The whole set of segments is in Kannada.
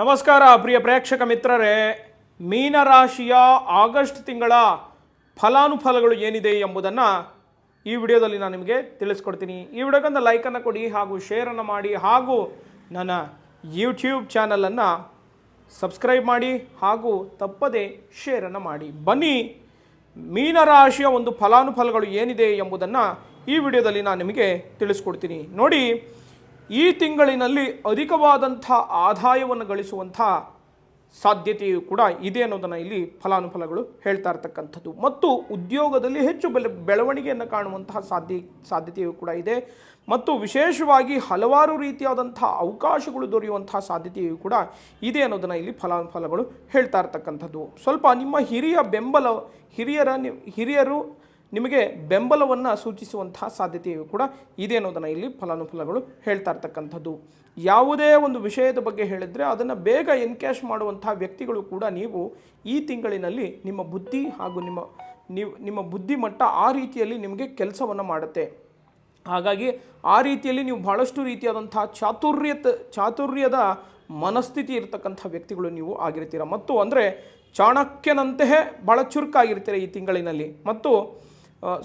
ನಮಸ್ಕಾರ, ಪ್ರಿಯ ಪ್ರೇಕ್ಷಕ ಮಿತ್ರರೇ. ಮೀನರಾಶಿಯ ಆಗಸ್ಟ್ ತಿಂಗಳ ಫಲಾನುಫಲಗಳು ಏನಿದೆ ಎಂಬುದನ್ನು ಈ ವಿಡಿಯೋದಲ್ಲಿ ನಾನು ನಿಮಗೆ ತಿಳಿಸ್ಕೊಡ್ತೀನಿ. ಈ ವಿಡಿಯೋಗೊಂದು ಲೈಕನ್ನು ಕೊಡಿ ಹಾಗೂ ಶೇರನ್ನು ಮಾಡಿ ಹಾಗೂ ನನ್ನ ಯೂಟ್ಯೂಬ್ ಚಾನಲನ್ನು ಸಬ್ಸ್ಕ್ರೈಬ್ ಮಾಡಿ ಹಾಗೂ ತಪ್ಪದೇ ಶೇರನ್ನು ಮಾಡಿ. ಬನ್ನಿ, ಮೀನರಾಶಿಯ ಒಂದು ಫಲಾನುಫಲಗಳು ಏನಿದೆ ಎಂಬುದನ್ನು ಈ ವಿಡಿಯೋದಲ್ಲಿ ನಾನು ನಿಮಗೆ ತಿಳಿಸ್ಕೊಡ್ತೀನಿ. ನೋಡಿ ಈ ತಿಂಗಳಿನಲ್ಲಿ ಅಧಿಕವಾದಂಥ ಆದಾಯವನ್ನು ಗಳಿಸುವಂಥ ಸಾಧ್ಯತೆಯು ಕೂಡ ಇದೆ ಅನ್ನೋದನ್ನು ಇಲ್ಲಿ ಫಲಾನುಫಲಗಳು ಹೇಳ್ತಾ ಇರ್ತಕ್ಕಂಥದ್ದು. ಮತ್ತು ಉದ್ಯೋಗದಲ್ಲಿ ಹೆಚ್ಚು ಬೆಲೆ ಬೆಳವಣಿಗೆಯನ್ನು ಕಾಣುವಂತಹ ಸಾಧ್ಯ, ಸಾಧ್ಯತೆಯು ಕೂಡ ಇದೆ. ಮತ್ತು ವಿಶೇಷವಾಗಿ ಹಲವಾರು ರೀತಿಯಾದಂಥ ಅವಕಾಶಗಳು ದೊರೆಯುವಂತಹ ಸಾಧ್ಯತೆಯು ಕೂಡ ಇದೆ ಅನ್ನೋದನ್ನು ಇಲ್ಲಿ ಫಲಾನುಫಲಗಳು ಹೇಳ್ತಾ ಇರ್ತಕ್ಕಂಥದ್ದು. ಸ್ವಲ್ಪ ನಿಮ್ಮ ಹಿರಿಯ ಬೆಂಬಲ, ಹಿರಿಯರ ಹಿರಿಯರು ನಿಮಗೆ ಬೆಂಬಲವನ್ನು ಸೂಚಿಸುವಂತಹ ಸಾಧ್ಯತೆಯು ಕೂಡ ಇದೆ ಅನ್ನೋದನ್ನು ಇಲ್ಲಿ ಫಲಾನುಫಲಗಳು ಹೇಳ್ತಾ ಇರ್ತಕ್ಕಂಥದ್ದು. ಯಾವುದೇ ಒಂದು ವಿಷಯದ ಬಗ್ಗೆ ಹೇಳಿದರೆ ಅದನ್ನು ಬೇಗ ಎನ್ಕ್ಯಾಶ್ ಮಾಡುವಂತಹ ವ್ಯಕ್ತಿಗಳು ಕೂಡ ನೀವು ಈ ತಿಂಗಳಿನಲ್ಲಿ ನಿಮ್ಮ ಬುದ್ಧಿ ಹಾಗೂ ನಿಮ್ಮ ನೀವು, ನಿಮ್ಮ ಬುದ್ಧಿಮಟ್ಟ ಆ ರೀತಿಯಲ್ಲಿ ನಿಮಗೆ ಕೆಲಸವನ್ನು ಮಾಡುತ್ತೆ. ಹಾಗಾಗಿ ಆ ರೀತಿಯಲ್ಲಿ ನೀವು ಬಹಳಷ್ಟು ರೀತಿಯಾದಂಥ ಚಾತುರ್ಯತ, ಚಾತುರ್ಯದ ಮನಸ್ಥಿತಿ ಇರತಕ್ಕಂಥ ವ್ಯಕ್ತಿಗಳು ನೀವು ಆಗಿರ್ತೀರ. ಮತ್ತು ಅಂದರೆ ಚಾಣಕ್ಯನಂತೆಯೇ ಭಾಳ ಚುರುಕಾಗಿರ್ತೀರ ಈ ತಿಂಗಳಿನಲ್ಲಿ. ಮತ್ತು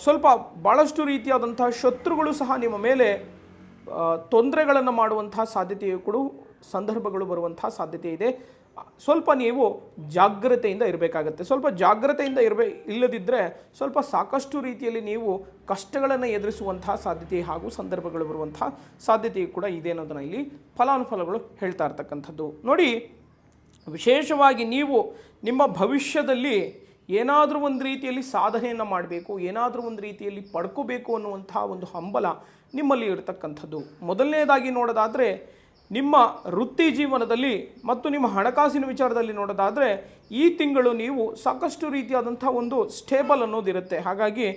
ಸ್ವಲ್ಪ ಭಾಳಷ್ಟು ರೀತಿಯಾದಂತಹ ಶತ್ರುಗಳು ಸಹ ನಿಮ್ಮ ಮೇಲೆ ತೊಂದರೆಗಳನ್ನು ಮಾಡುವಂತಹ ಸಾಧ್ಯತೆಯು ಕೂಡ ಸಂದರ್ಭಗಳು ಬರುವಂತಹ ಸಾಧ್ಯತೆ ಇದೆ. ಸ್ವಲ್ಪ ನೀವು ಜಾಗ್ರತೆಯಿಂದ ಇರಬೇಕಾಗತ್ತೆ. ಸ್ವಲ್ಪ ಜಾಗ್ರತೆಯಿಂದ ಇರಬೇ ಇಲ್ಲದಿದ್ದರೆ ಸ್ವಲ್ಪ ಸಾಕಷ್ಟು ರೀತಿಯಲ್ಲಿ ನೀವು ಕಷ್ಟಗಳನ್ನು ಎದುರಿಸುವಂತಹ ಸಾಧ್ಯತೆ ಹಾಗೂ ಸಂದರ್ಭಗಳು ಬರುವಂತಹ ಸಾಧ್ಯತೆಯು ಕೂಡ ಇದೆ ಅನ್ನೋದನ್ನು ಇಲ್ಲಿ ಫಲಾನುಫಲಗಳು ಹೇಳ್ತಾ ಇರ್ತಕ್ಕಂಥದ್ದು. ನೋಡಿ, ವಿಶೇಷವಾಗಿ ನೀವು ನಿಮ್ಮ ಭವಿಷ್ಯದಲ್ಲಿ ಏನಾದರೂ ಒಂದು ರೀತಿಯಲ್ಲಿ ಸಾಧನೆಯನ್ನು ಮಾಡಬೇಕು, ಏನಾದರೂ ಒಂದು ರೀತಿಯಲ್ಲಿ ಪಡ್ಕೋಬೇಕು ಅನ್ನುವಂತಹ ಒಂದು ಹಂಬಲ ನಿಮ್ಮಲ್ಲಿ ಇರತಕ್ಕಂಥದ್ದು. ಮೊದಲನೇದಾಗಿ ನೋಡೋದಾದರೆ, ನಿಮ್ಮ ವೃತ್ತಿ ಜೀವನದಲ್ಲಿ ಮತ್ತು ನಿಮ್ಮ ಹಣಕಾಸಿನ ವಿಚಾರದಲ್ಲಿ ನೋಡೋದಾದರೆ, ಈ ತಿಂಗಳು ನೀವು ಸಾಕಷ್ಟು ರೀತಿಯಾದಂಥ ಒಂದು ಸ್ಟೇಬಲ್ ಅನ್ನೋದಿರುತ್ತೆ ಹಾಗಾಗಿ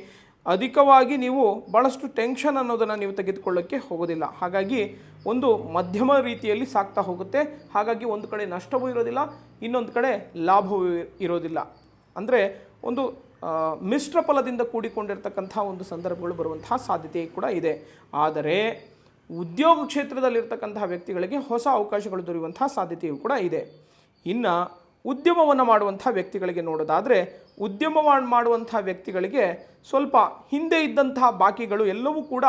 ಅಧಿಕವಾಗಿ ನೀವು ಭಾಳಷ್ಟು ಟೆನ್ಷನ್ ಅನ್ನೋದನ್ನು ನೀವು ತೆಗೆದುಕೊಳ್ಳೋಕ್ಕೆ ಹೋಗೋದಿಲ್ಲ. ಹಾಗಾಗಿ ಒಂದು ಮಧ್ಯಮ ರೀತಿಯಲ್ಲಿ ಸಾಗ್ತಾ ಹೋಗುತ್ತೆ. ಹಾಗಾಗಿ ಒಂದು ಕಡೆ ನಷ್ಟವೂ ಇರೋದಿಲ್ಲ, ಇನ್ನೊಂದು ಕಡೆ ಲಾಭವೂ ಇರೋದಿಲ್ಲ. ಅಂದರೆ ಒಂದು ಮಿಶ್ರ ಫಲದಿಂದ ಕೂಡಿಕೊಂಡಿರ್ತಕ್ಕಂಥ ಒಂದು ಸಂದರ್ಭಗಳು ಬರುವಂತಹ ಸಾಧ್ಯತೆ ಕೂಡ ಇದೆ. ಆದರೆ ಉದ್ಯೋಗ ಕ್ಷೇತ್ರದಲ್ಲಿರ್ತಕ್ಕಂತಹ ವ್ಯಕ್ತಿಗಳಿಗೆ ಹೊಸ ಅವಕಾಶಗಳು ದೊರೆಯುವಂತಹ ಸಾಧ್ಯತೆಯೂ ಕೂಡ ಇದೆ. ಇನ್ನು ಉದ್ಯಮವನ್ನು ಮಾಡುವಂಥ ವ್ಯಕ್ತಿಗಳಿಗೆ ನೋಡೋದಾದರೆ ಉದ್ಯಮ ಮಾಡ್- ಮಾಡುವಂಥ ವ್ಯಕ್ತಿಗಳಿಗೆ ಸ್ವಲ್ಪ ಹಿಂದೆ ಇದ್ದಂತಹ ಬಾಕಿಗಳು ಎಲ್ಲವೂ ಕೂಡ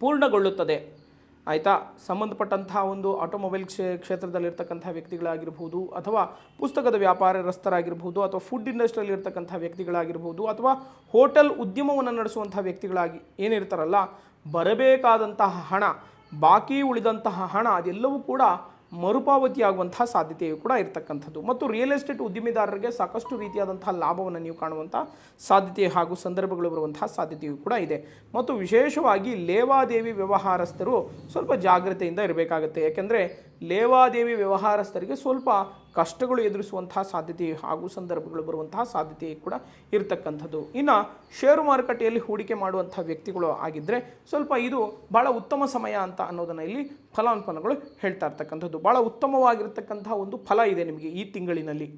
ಪೂರ್ಣಗೊಳ್ಳುತ್ತದೆ. ಆಯಿತಾ? ಸಂಬಂಧಪಟ್ಟಂತಹ ಒಂದು ಆಟೋಮೊಬೈಲ್ ಕ್ಷೇ ಕ್ಷೇತ್ರದಲ್ಲಿರ್ತಕ್ಕಂಥ ವ್ಯಕ್ತಿಗಳಾಗಿರ್ಬೋದು ಅಥವಾ ಪುಸ್ತಕದ ವ್ಯಾಪಾರಸ್ಥರಾಗಿರ್ಬೋದು ಅಥವಾ ಫುಡ್ ಇಂಡಸ್ಟ್ರಿಯಲ್ಲಿ ಇರ್ತಕ್ಕಂಥ ವ್ಯಕ್ತಿಗಳಾಗಿರ್ಬೋದು ಅಥವಾ ಹೋಟೆಲ್ ಉದ್ಯಮವನ್ನು ನಡೆಸುವಂಥ ವ್ಯಕ್ತಿಗಳಾಗಿ ಏನಿರ್ತಾರಲ್ಲ, ಬರಬೇಕಾದಂತಹ ಹಣ, ಬಾಕಿ ಉಳಿದಂತಹ ಹಣ ಅದೆಲ್ಲವೂ ಕೂಡ ಮರುಪಾವತಿಯಾಗುವಂತಹ ಸಾಧ್ಯತೆಯು ಕೂಡ ಇರತಕ್ಕಂಥದ್ದು. ಮತ್ತು ರಿಯಲ್ ಎಸ್ಟೇಟ್ ಉದ್ಯಮಿದಾರರಿಗೆ ಸಾಕಷ್ಟು ರೀತಿಯಾದಂತಹ ಲಾಭವನ್ನು ನೀವು ಕಾಣುವಂಥ ಸಾಧ್ಯತೆ ಹಾಗೂ ಸಂದರ್ಭಗಳು ಬರುವಂತಹ ಸಾಧ್ಯತೆಯು ಕೂಡ ಇದೆ. ಮತ್ತು ವಿಶೇಷವಾಗಿ ಲೇವಾದೇವಿ ವ್ಯವಹಾರಸ್ಥರು ಸ್ವಲ್ಪ ಜಾಗ್ರತೆಯಿಂದ ಇರಬೇಕಾಗುತ್ತೆ. ಯಾಕೆಂದರೆ ಲೇವಾದೇವಿ ವ್ಯವಹಾರಸ್ಥರಿಗೆ ಸ್ವಲ್ಪ ಕಷ್ಟಗಳು ಎದುರಿಸುವಂತಹ ಸಾಧ್ಯತೆ ಹಾಗೂ ಸಂದರ್ಭಗಳು ಬರುವಂತಹ ಸಾಧ್ಯತೆ ಕೂಡ ಇರತಕ್ಕಂಥದ್ದು. ಇನ್ನು ಷೇರು ಮಾರುಕಟ್ಟೆಯಲ್ಲಿ ಹೂಡಿಕೆ ಮಾಡುವಂಥ ವ್ಯಕ್ತಿಗಳು ಆಗಿದ್ದರೆ ಸ್ವಲ್ಪ ಇದು ಭಾಳ ಉತ್ತಮ ಸಮಯ ಅಂತ ಅನ್ನೋದನ್ನು ಇಲ್ಲಿ ಫಲಾನುಫಲಗಳು ಹೇಳ್ತಾ ಇರ್ತಕ್ಕಂಥದ್ದು. ಭಾಳ ಉತ್ತಮವಾಗಿರ್ತಕ್ಕಂಥ ಒಂದು ಫಲ ಇದೆ ನಿಮಗೆ ಈ ತಿಂಗಳಿನಲ್ಲಿ.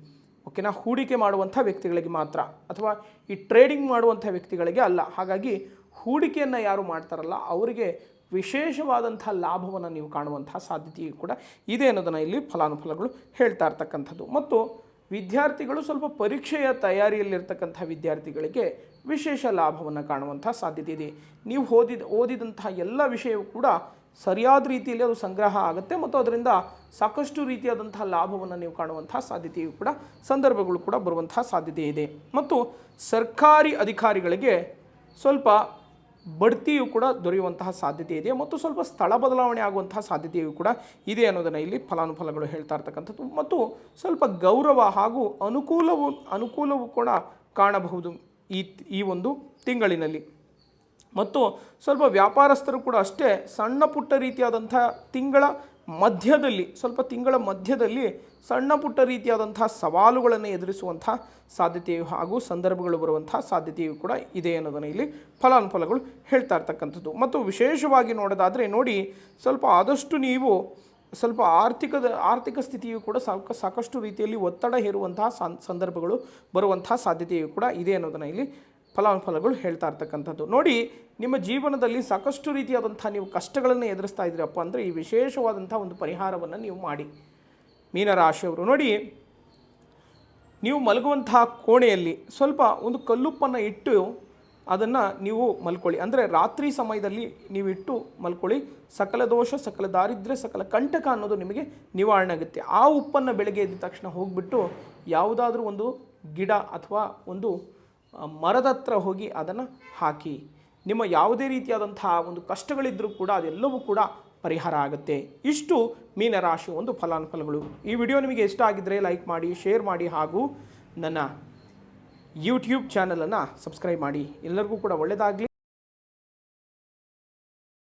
ಓಕೆನಾ ಹೂಡಿಕೆ ಮಾಡುವಂಥ ವ್ಯಕ್ತಿಗಳಿಗೆ ಮಾತ್ರ ಅಥವಾ ಈ ಟ್ರೇಡಿಂಗ್ ಮಾಡುವಂಥ ವ್ಯಕ್ತಿಗಳಿಗೆ ಅಲ್ಲ. ಹಾಗಾಗಿ ಹೂಡಿಕೆಯನ್ನು ಯಾರು ಮಾಡ್ತಾರಲ್ಲ, ಅವರಿಗೆ ವಿಶೇಷವಾದಂಥ ಲಾಭವನ್ನು ನೀವು ಕಾಣುವಂತಹ ಸಾಧ್ಯತೆಯು ಕೂಡ ಇದೆ ಅನ್ನೋದನ್ನು ಇಲ್ಲಿ ಫಲಾನುಫಲಗಳು ಹೇಳ್ತಾ ಇರ್ತಕ್ಕಂಥದ್ದು. ಮತ್ತು ವಿದ್ಯಾರ್ಥಿಗಳು ಸ್ವಲ್ಪ ಪರೀಕ್ಷೆಯ ತಯಾರಿಯಲ್ಲಿರ್ತಕ್ಕಂಥ ವಿದ್ಯಾರ್ಥಿಗಳಿಗೆ ವಿಶೇಷ ಲಾಭವನ್ನು ಕಾಣುವಂಥ ಸಾಧ್ಯತೆ ಇದೆ. ನೀವು ಓದಿದ, ಓದಿದಂತಹ ಎಲ್ಲ ವಿಷಯವೂ ಕೂಡ ಸರಿಯಾದ ರೀತಿಯಲ್ಲಿ ಅದು ಸಂಗ್ರಹ ಆಗುತ್ತೆ ಮತ್ತು ಅದರಿಂದ ಸಾಕಷ್ಟು ರೀತಿಯಾದಂಥ ಲಾಭವನ್ನು ನೀವು ಕಾಣುವಂಥ ಸಾಧ್ಯತೆಯು ಕೂಡ, ಸಂದರ್ಭಗಳು ಕೂಡ ಬರುವಂತಹ ಸಾಧ್ಯತೆ ಇದೆ. ಮತ್ತು ಸರ್ಕಾರಿ ಅಧಿಕಾರಿಗಳಿಗೆ ಸ್ವಲ್ಪ ಬಡ್ತಿಯು ಕೂಡ ದೊರೆಯುವಂತಹ ಸಾಧ್ಯತೆ ಇದೆ ಮತ್ತು ಸ್ವಲ್ಪ ಸ್ಥಳ ಬದಲಾವಣೆ ಆಗುವಂತಹ ಸಾಧ್ಯತೆಯು ಕೂಡ ಇದೆ ಅನ್ನೋದನ್ನು ಇಲ್ಲಿ ಫಲಾನುಫಲಗಳು ಹೇಳ್ತಾ ಇರ್ತಕ್ಕಂಥದ್ದು. ಮತ್ತು ಸ್ವಲ್ಪ ಗೌರವ ಹಾಗೂ ಅನುಕೂಲವು ಅನುಕೂಲವು ಕೂಡ ಕಾಣಬಹುದು ಈ ಈ ಒಂದು ತಿಂಗಳಿನಲ್ಲಿ. ಮತ್ತು ಸ್ವಲ್ಪ ವ್ಯಾಪಾರಸ್ಥರು ಕೂಡ ಅಷ್ಟೇ ಸಣ್ಣ ಪುಟ್ಟ ರೀತಿಯಾದಂಥ ತಿಂಗಳ ಮಧ್ಯದಲ್ಲಿ, ಸ್ವಲ್ಪ ತಿಂಗಳ ಮಧ್ಯದಲ್ಲಿ ಸಣ್ಣ ಪುಟ್ಟ ರೀತಿಯಾದಂಥ ಸವಾಲುಗಳನ್ನು ಎದುರಿಸುವಂಥ ಸಾಧ್ಯತೆಯು ಹಾಗೂ ಸಂದರ್ಭಗಳು ಬರುವಂಥ ಸಾಧ್ಯತೆಯು ಕೂಡ ಇದೆ ಅನ್ನೋದನ್ನು ಇಲ್ಲಿ ಫಲಾನುಫಲಗಳು ಹೇಳ್ತಾ ಇರ್ತಕ್ಕಂಥದ್ದು. ಮತ್ತು ವಿಶೇಷವಾಗಿ ನೋಡೋದಾದರೆ ನೋಡಿ, ಸ್ವಲ್ಪ ಆದಷ್ಟು ನೀವು ಸ್ವಲ್ಪ ಆರ್ಥಿಕದ, ಆರ್ಥಿಕ ಸ್ಥಿತಿಯು ಕೂಡ ಸಾಕ, ಸಾಕಷ್ಟು ರೀತಿಯಲ್ಲಿ ಒತ್ತಡ ಹೇರುವಂತಹ ಸಂದರ್ಭಗಳು ಬರುವಂತಹ ಸಾಧ್ಯತೆಯು ಕೂಡ ಇದೆ ಅನ್ನೋದನ್ನು ಇಲ್ಲಿ ಫಲಾನುಫಲಗಳು ಹೇಳ್ತಾ ಇರ್ತಕ್ಕಂಥದ್ದು. ನೋಡಿ, ನಿಮ್ಮ ಜೀವನದಲ್ಲಿ ಸಾಕಷ್ಟು ರೀತಿಯಾದಂಥ ನೀವು ಕಷ್ಟಗಳನ್ನು ಎದುರಿಸ್ತಾ ಇದ್ದೀರಪ್ಪ ಅಂದರೆ ಈ ವಿಶೇಷವಾದಂಥ ಒಂದು ಪರಿಹಾರವನ್ನು ನೀವು ಮಾಡಿ. ಮೀನರಾಶಿಯವರು, ನೋಡಿ, ನೀವು ಮಲಗುವಂತಹ ಕೋಣೆಯಲ್ಲಿ ಸ್ವಲ್ಪ ಒಂದು ಕಲ್ಲುಪ್ಪನ್ನು ಇಟ್ಟು ಅದನ್ನು ನೀವು ಮಲ್ಕೊಳ್ಳಿ. ಅಂದರೆ ರಾತ್ರಿ ಸಮಯದಲ್ಲಿ ನೀವು ಇಟ್ಟು ಮಲ್ಕೊಳ್ಳಿ. ಸಕಲ ದೋಷ, ಸಕಲ ದಾರಿದ್ರ್ಯ, ಸಕಲ ಕಂಟಕ ಅನ್ನೋದು ನಿಮಗೆ ನಿವಾರಣೆ ಆಗುತ್ತೆ. ಆ ಉಪ್ಪನ್ನು ಬೆಳಗ್ಗೆ ಎದ್ದ ತಕ್ಷಣ ಹೋಗಿಬಿಟ್ಟು ಯಾವುದಾದ್ರೂ ಒಂದು ಗಿಡ ಅಥವಾ ಒಂದು ಮರದ ಹತ್ರ ಹೋಗಿ ಅದನ್ನು ಹಾಕಿ. ನಿಮ್ಮ ಯಾವುದೇ ರೀತಿಯಾದಂತಹ ಒಂದು ಕಷ್ಟಗಳಿದ್ದರೂ ಕೂಡ ಅದೆಲ್ಲವೂ ಕೂಡ ಪರಿಹಾರ ಆಗುತ್ತೆ. ಇಷ್ಟು ಮೀನರಾಶಿ ಒಂದು ಫಲಾನುಫಲಗಳು ಈ ವಿಡಿಯೋ ನಿಮಗೆ ಇಷ್ಟ ಆಗಿದ್ದರೆ ಲೈಕ್ ಮಾಡಿ, ಶೇರ್ ಮಾಡಿ ಹಾಗೂ ನನ್ನ ಯೂಟ್ಯೂಬ್ ಚಾನಲನ್ನು ಸಬ್ಸ್ಕ್ರೈಬ್ ಮಾಡಿ. ಎಲ್ಲರಿಗೂ ಕೂಡ ಒಳ್ಳೆಯದಾಗಲಿ